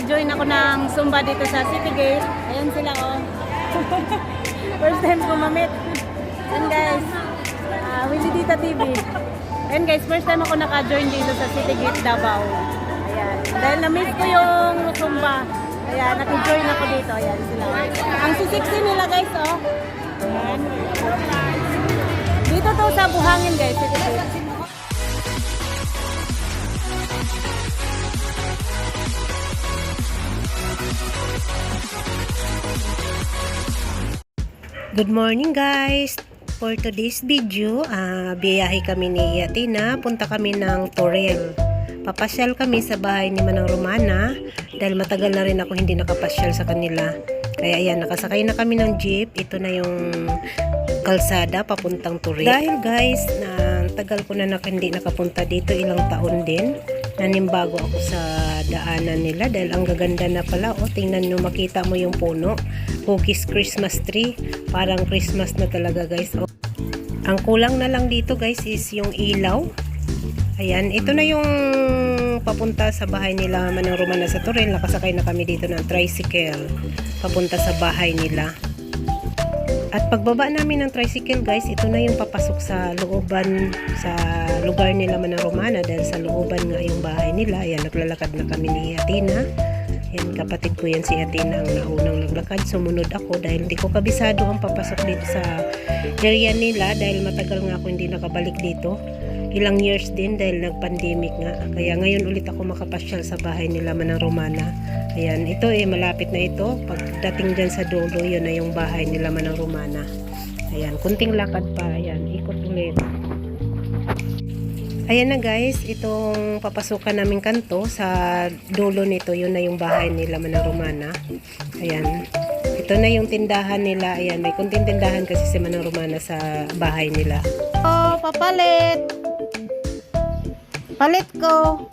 naka-join ako ng Zumba dito sa City Gate. Ayan sila oh. First time ko mamit. Ayan guys. Uh, Willie Dita TV. Ayan guys, first time ako naka-join dito sa City Gate Davao. Ayan. Dahil na-miss ko yung Zumba. Ayan, naka-join ako dito. Ayan sila. Ang sisiksi nila guys oh. Ayan. Dito to sa Buhangin guys, City Gate. Good morning guys! For today's video, ah biyahe kami ni Yatina. Punta kami ng Torel. Papasyal kami sa bahay ni Manang Romana dahil matagal na rin ako hindi nakapasyal sa kanila. Kaya ayan, nakasakay na kami ng jeep. Ito na yung kalsada papuntang Torel. Dahil guys, na tagal ko na nak hindi nakapunta dito, ilang taon din. Nanimbago ako sa daanan nila dahil ang gaganda na pala. O, tingnan nyo, makita mo yung puno. Hugis Christmas tree. Parang Christmas na talaga guys. O, ang kulang na lang dito guys is yung ilaw. Ayan, ito na yung papunta sa bahay nila Manang Romana sa Torel. Nakasakay na kami dito ng tricycle. Papunta sa bahay nila. At pagbaba namin ng tricycle guys, ito na yung papasok sa looban sa lugar nila Manang Romana dahil sa looban nga yung bahay nila. Ayan, naglalakad na kami ni Atina. Yan, kapatid ko yan si Atina ang naunang naglakad. Sumunod ako dahil hindi ko kabisado ang papasok dito sa area nila dahil matagal nga ako hindi nakabalik dito. Ilang years din dahil nag-pandemic nga. Kaya ngayon ulit ako makapasyal sa bahay nila Manang Romana. Ayan, ito eh, malapit na ito. Pagdating dyan sa dulo, yun na yung bahay nila Manang Romana. Ayan, kunting lakad pa. Ayan, ikot ulit. Ayan na guys, itong papasukan naming kanto sa dulo nito, yun na yung bahay nila Manang Romana. Ayan. Ito na yung tindahan nila. Ayan, may kunting tindahan kasi si Manang Romana sa bahay nila. Oh, papalit. Palit ko.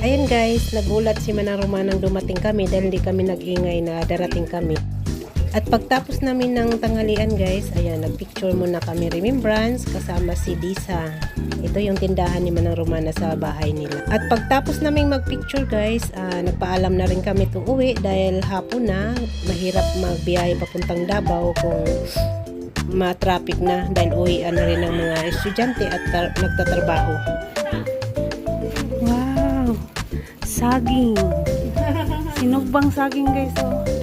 Ayan guys, nagulat si Manang Romanang dumating kami dahil hindi kami nag-ingay na darating kami. At pagtapos namin ng tanghalian guys, ayan, nagpicture muna kami remembrance kasama si Disa. Ito yung tindahan ni Manang Romana sa bahay nila. At pagtapos naming magpicture guys, ah, nagpaalam na rin kami itong uwi dahil hapon na, mahirap magbiyahe papuntang Davao kung ma-traffic na dahil uwian na rin ng mga estudyante at nagtatrabaho. Wow. Saging. Sinugbang saging guys oh.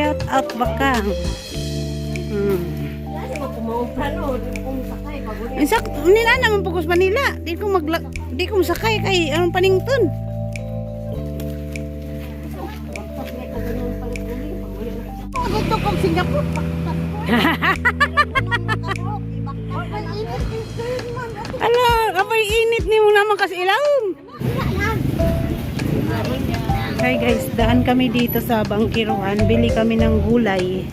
Shout out bakang. Hmm. Insak, nila naman pugos Manila. Di ko magla, di ko masakay kay anong panington. Gusto kong Singapore. Ala, kapay init ni mo naman kasi ilawom. Hi guys, daan kami dito sa Bangkiruan. Bili kami ng gulay.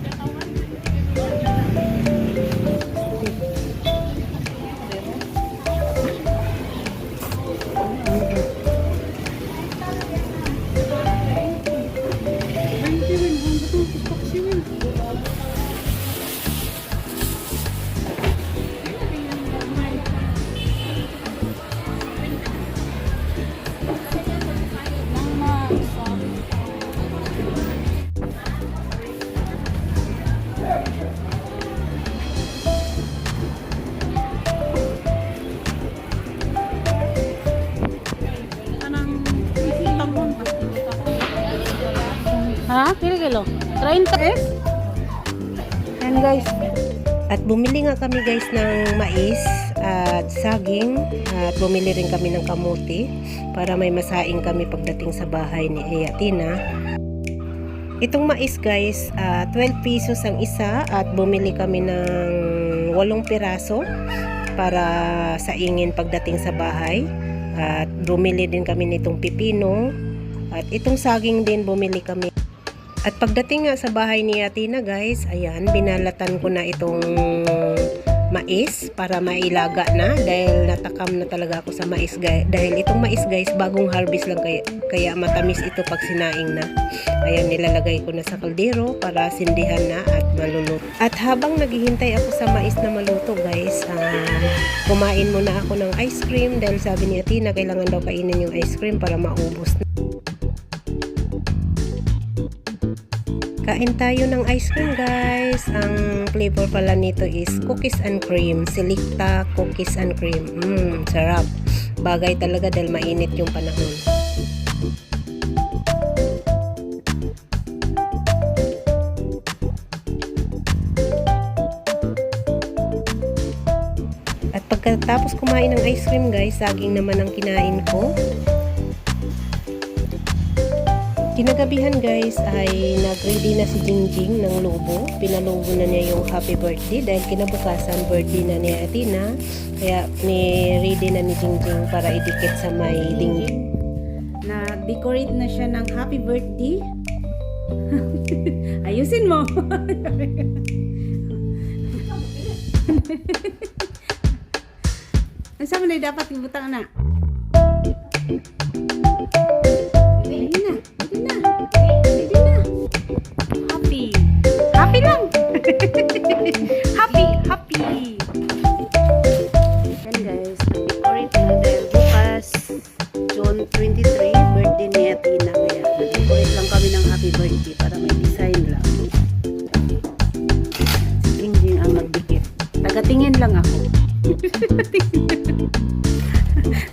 Kilo kilo? 30 eh? Yan guys. At bumili nga kami guys ng mais at saging at bumili rin kami ng kamuti para may masaing kami pagdating sa bahay ni Eyatina. Itong mais guys, ah, 12 pesos ang isa at bumili kami ng 8 piraso para saingin pagdating sa bahay. At bumili din kami nitong pipino at itong saging din bumili kami. At pagdating nga sa bahay ni Atina guys, ayan, binalatan ko na itong mais para mailaga na dahil natakam na talaga ako sa mais guys. Dahil itong mais guys, bagong harvest lang kaya, kaya matamis ito pag sinaing na. Ayan, nilalagay ko na sa kaldero para sindihan na at maluluto. At habang naghihintay ako sa mais na maluto guys, ah, kumain muna ako ng ice cream dahil sabi ni Atina kailangan daw kainin yung ice cream para maubos na. Kain tayo ng ice cream guys. Ang flavor pala nito is cookies and cream. Selecta cookies and cream. Mmm, sarap. Bagay talaga dahil mainit yung panahon. At pagkatapos kumain ng ice cream guys, saging naman ang kinain ko. Kinagabihan guys ay nag-ready na si Jingjing ng lobo. Pinalubo na niya yung happy birthday dahil kinabukasan birthday na ni Atina. Kaya ni ready na ni Jingjing para idikit sa may dingding. Na-decorate na siya ng happy birthday. Ayusin mo. Ang sama na dapat ibutang na. Tagatingin lang ako.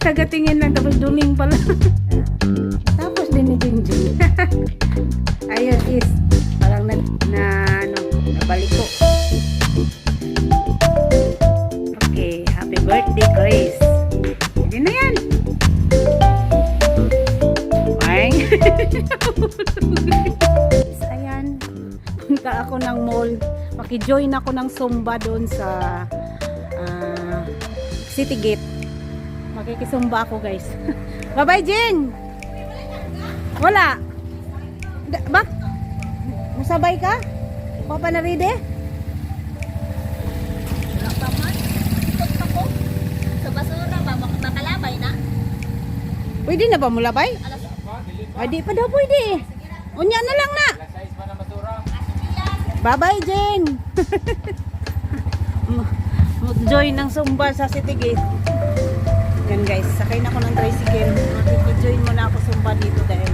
Tagatingin lang tapos duling pala. Makijoin ako ng Zumba doon sa ah, City Gate. Makikisumba ako guys. Bye-bye, Jing! Wala. Da- ba? Masabay ka? Papa na ride? Sa basura ba? Bak- Bakalabay na? Pwede na ba mulabay? Ay, di pa daw pwede. Unya na lang na. Bye-bye. Ma- Mag-join ng Zumba sa City Gate. Yan guys, sakay na ako ng tricycle. Makiki-join muna ako Zumba dito dahil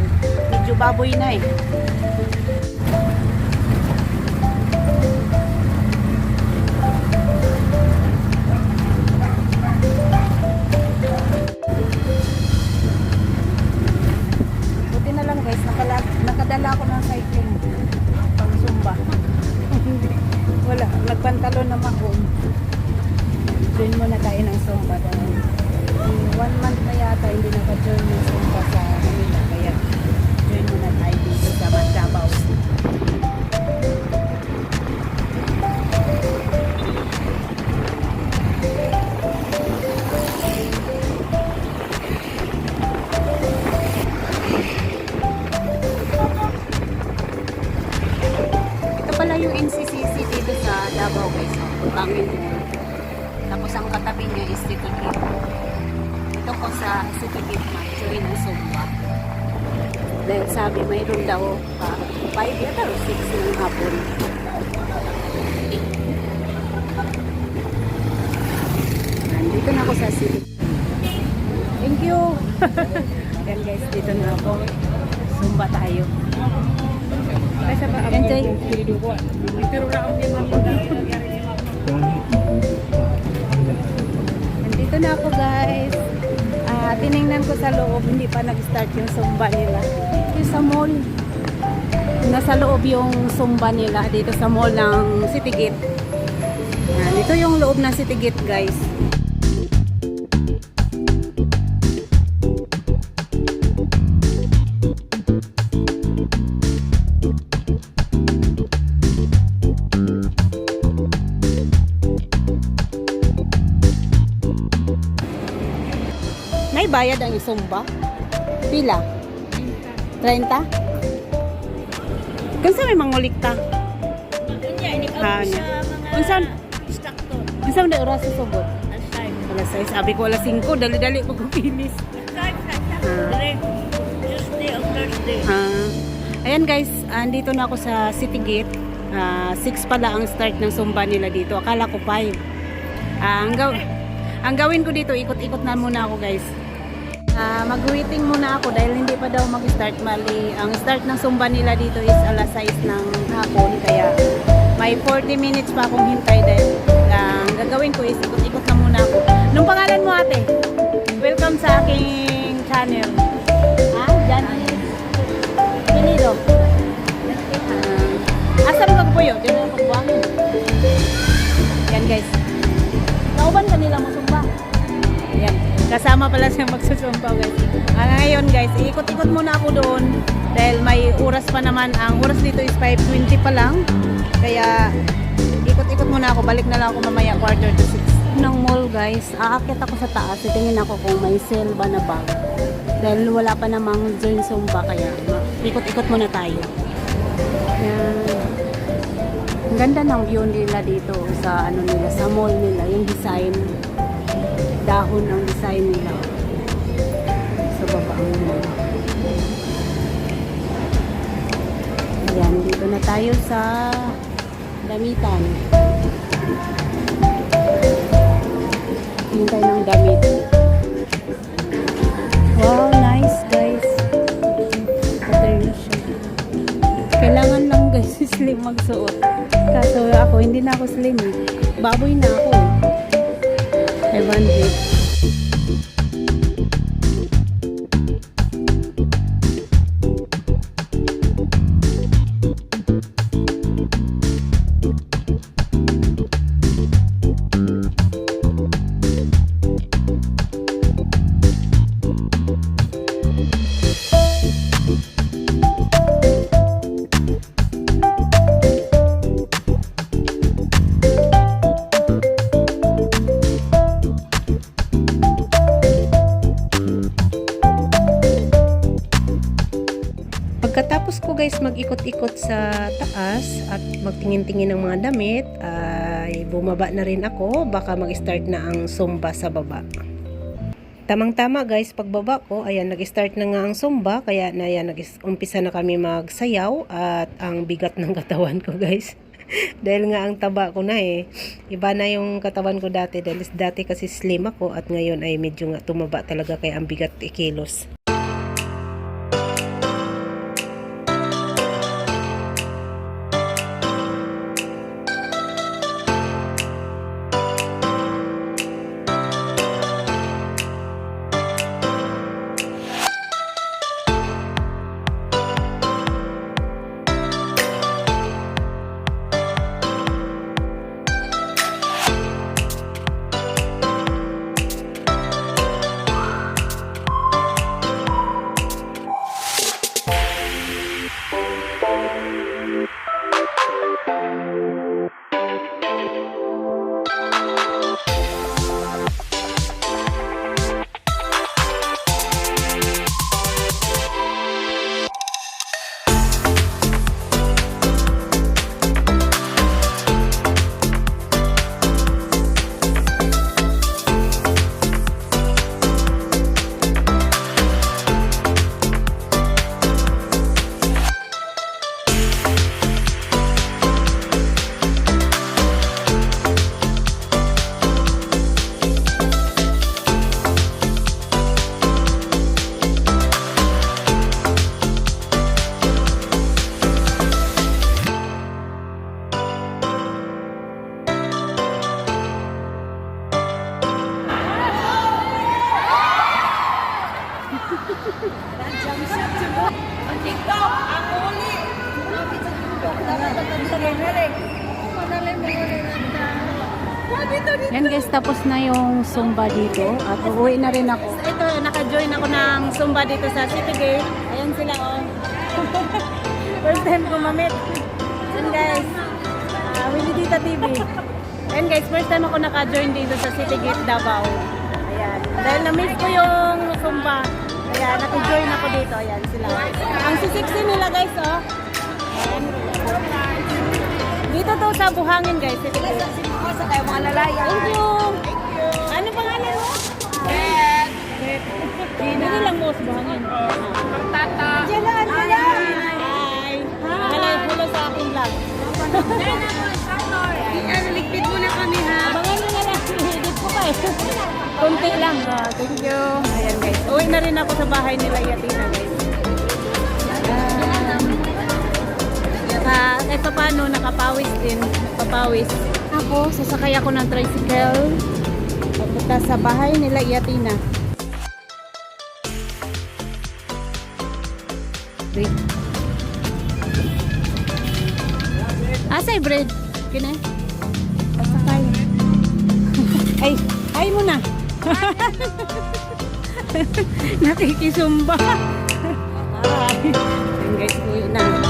medyo baboy na eh. Buti na lang guys, nakadala ako ng cycling pang Zumba. Wala, nagpantalon na mahon. Join muna tayo ng Zumba dahil one month na yata hindi naka-join ng Zumba sa Manila. Kaya join muna tayo dito sa Davao. Dito sa Davao guys. Putangin mo. Tapos ang katabi niya is City Gate. Ito po sa na join ang Zumba. Dahil sabi mayroon daw pa 5 yata o 6 ng hapon. Nandito na ako sa City. Thank you. Yan guys, dito na ako. Zumba tayo. Enjoy. Nandito na ako guys. Ah, tiningnan ko sa loob, hindi pa nag-start yung Zumba nila. Dito sa mall. Nasa loob yung Zumba nila dito sa mall ng City Gate. Yan, ito yung loob ng City Gate guys. Bayad ang isumba? Pila? 30? Kung sa may mangulikta? Kanya, ini Ah, ka niya. sa mga instructor. Asa na oras sa subot? Alas 6. Sabi ko alas 5. Dali-dali ko kuminis. Tuesday o Thursday. Ah, ayan guys, andito na ako sa City Gate. Ah, 6 pala ang start ng Zumba nila dito. Akala ko 5. Ah, ang, gaw- ang gawin ko dito, ikot-ikot na muna ako guys. Ah, mag-waiting muna ako dahil hindi pa daw mag-start mali. Ang start ng Zumba nila dito is alas 6 ng hapon. Kaya may 40 minutes pa akong hintay dahil ah, ang gagawin ko is ikot-ikot na muna ako. Nung pangalan mo ate? Welcome sa aking channel. Ha? Janice. Pinido. Uh, asam kag puyo? Di na pagbuhangin. Yan guys. Kauban kanila mo sumba. Kasama pala siya magsusumba guys. Ah, ngayon guys, ikot-ikot muna ako doon dahil may oras pa naman. Ang oras dito is 5.20 pa lang. Kaya ikot-ikot muna ako. Balik na lang ako mamaya quarter to 6 ng mall guys. Aakit ako sa taas. Titingin ako kung may sale ba na bag. Dahil wala pa namang join Zumba kaya ikot-ikot muna tayo. Yan. Ang ganda ng view nila dito sa ano nila, sa mall nila, yung design. Dahon ang design nila. Sa baba ang mall. Ayan, dito na tayo sa damitan. Hintay ng damit. Wow, nice guys. Pattern siya. Kailangan lang guys slim magsuot. Kaso ako, hindi na ako slim eh. Baboy na ako eh. heavenly Mag-ikot-ikot sa taas at magtingin-tingin ng mga damit, ay bumaba na rin ako. Baka mag-start na ang Zumba sa baba. Tamang-tama guys, pagbaba ko, ayan, nag-start na nga ang Zumba. Kaya na yan, nag-umpisa na kami magsayaw at ang bigat ng katawan ko guys. dahil nga ang taba ko na eh. Iba na yung katawan ko dati dahil dati kasi slim ako at ngayon ay medyo nga tumaba talaga kaya ang bigat ikilos. Yan guys, tapos na yung Zumba dito at uuwi na rin ako. Ito, naka-join ako ng Zumba dito sa City Gate. Ayan sila oh. First time ko mamit. Yan guys, uh, Willie Dita TV. Ayan guys, first time ako naka-join dito sa City Gate Davao. Ayan. Dahil na-miss ko yung Zumba. Ayan, nag-join ako dito. Ayan sila. Ang sisiksi nila guys, oh. Dito daw sa buhangin guys. Ito sa tayo mga lalaya. Thank you. Ano pangalan mo? Beth. Beth. Dito lang mo sa buhangin. Tata. Angela, Angela. Hi. Hi. Hello, hello sa aking vlog. Meron na po, Sator. Ano, ligpit muna kami ha. Abangan mo na lang. Edit ko pa eh. Kunti lang. Ah, thank you. Ayan. Uwi na rin ako sa bahay nila Yatina guys. Naka, kahit pa paano, nakapawis din. Nakapawis. Ako, sasakay ako ng tricycle. Papunta sa bahay nila Yatina. Wait. Asay bread. Kine? Pasakay. Ay, ay mo na. Nakikisumba. Ay, guys, uwi na.